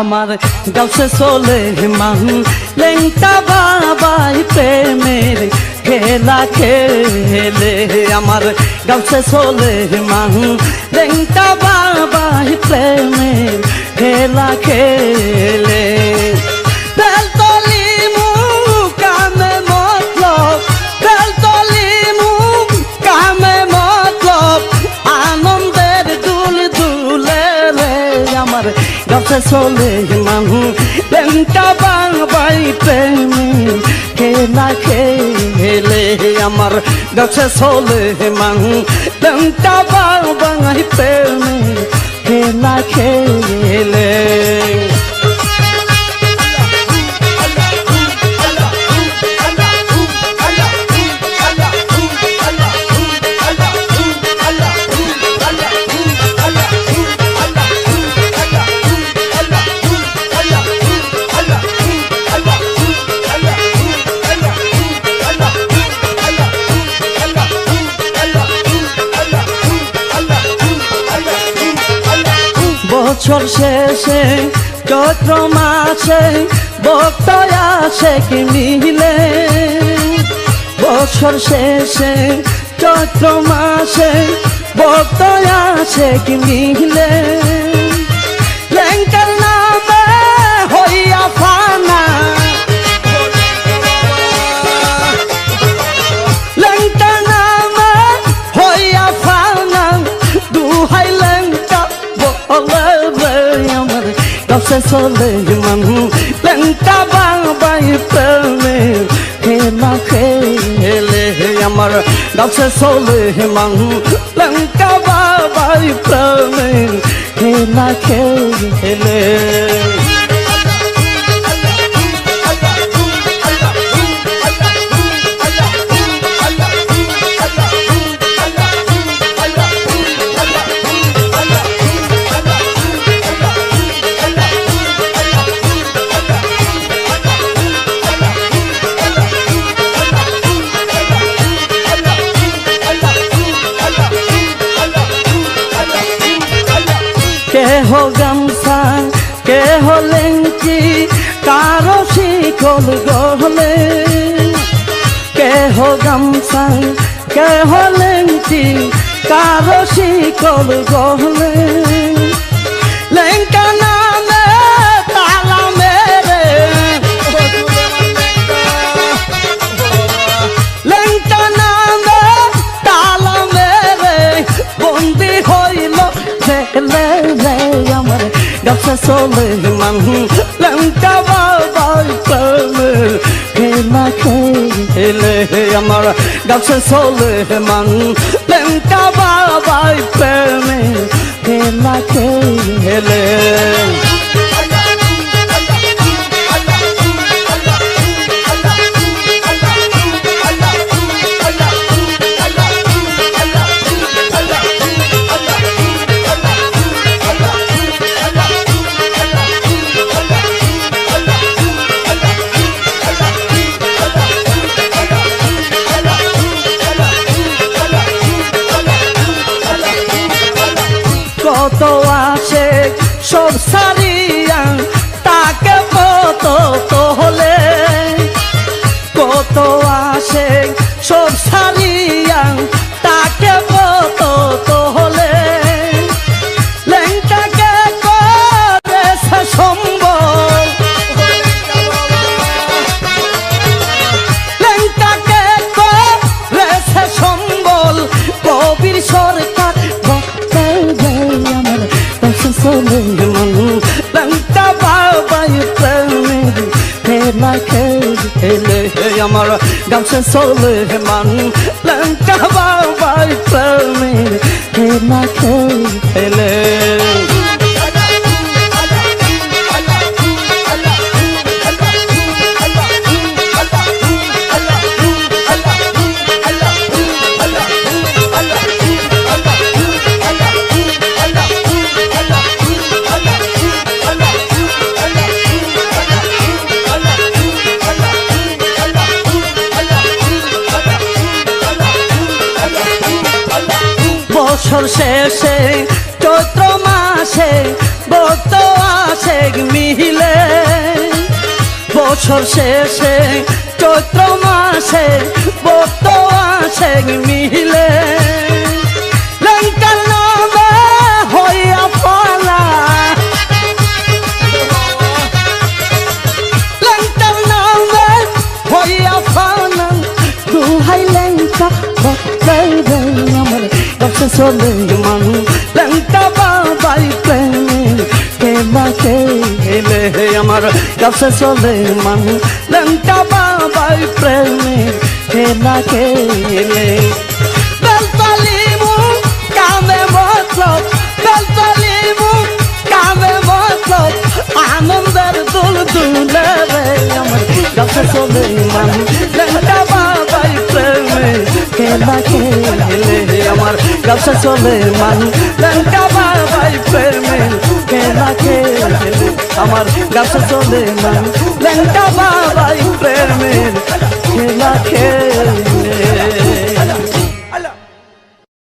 আমার গাছে চলে মান লেংটা বাবাই প্রেমের খেলা খেলে আমার গাছে চলে মান লেংটা বাবাই প্রেমের খেলা খেলে। গাছে চলে মানু লেংটা বাবাই প্রেমে না খেলে আমার গাছে চলে মানু? লেংটা বাবাই প্রেমে না খেলে? বছর শেষে চৈত্র মাসে ভক্ত আসে কি মিলে? বছর শেষে চৈত্র মাসে ভক্ত আসে কি মিলে? ফানা। দুহাই কাছে চলে মানু লেঙ্কা বাবাই প্রেমে খেলা খেলে আমার কাছে চলে মানু লেঙ্কা বাবাই প্রেমে খেলা খেলে কেহ কে হলেন কি কারও শিকল গহলে। কেহ গামছা হলেন কি কারও শিকল গহলে। আমার গাছে চলে মানু লেঙ্কা বাবাই প্রেমে। খেলা খেলে আমার গাছে চলে মানু লেঙ্কা বাবাই আছে সব সারিয়া তাকে কত হলে? কত আছে সব সারিয়া তাকে কত খেলে আমার গাছে চলে মানু লেংটা বাবাই প্রেমের খেলা খেলে বছর শেষে, চৈত্র মাসে ভক্ত আসে মিলে বছর শেষে, চৈত্র মাসে ভক্ত আসে মিলে লঙ্কার আমার কাছে চলে মানু লঙ্কা বাবাই প্রেমে, কে বাকে গেলে আমার কাছে চলে মানু লঙ্কা বাবাই প্রেমে, কে বাকে গেলে কাছে চলে মানু। লঙ্কা বাবাই প্রেমে কেলা খেলে আমার কাছে চলে মানু। লঙ্কা বাবাই প্রেমে খেলা খেলে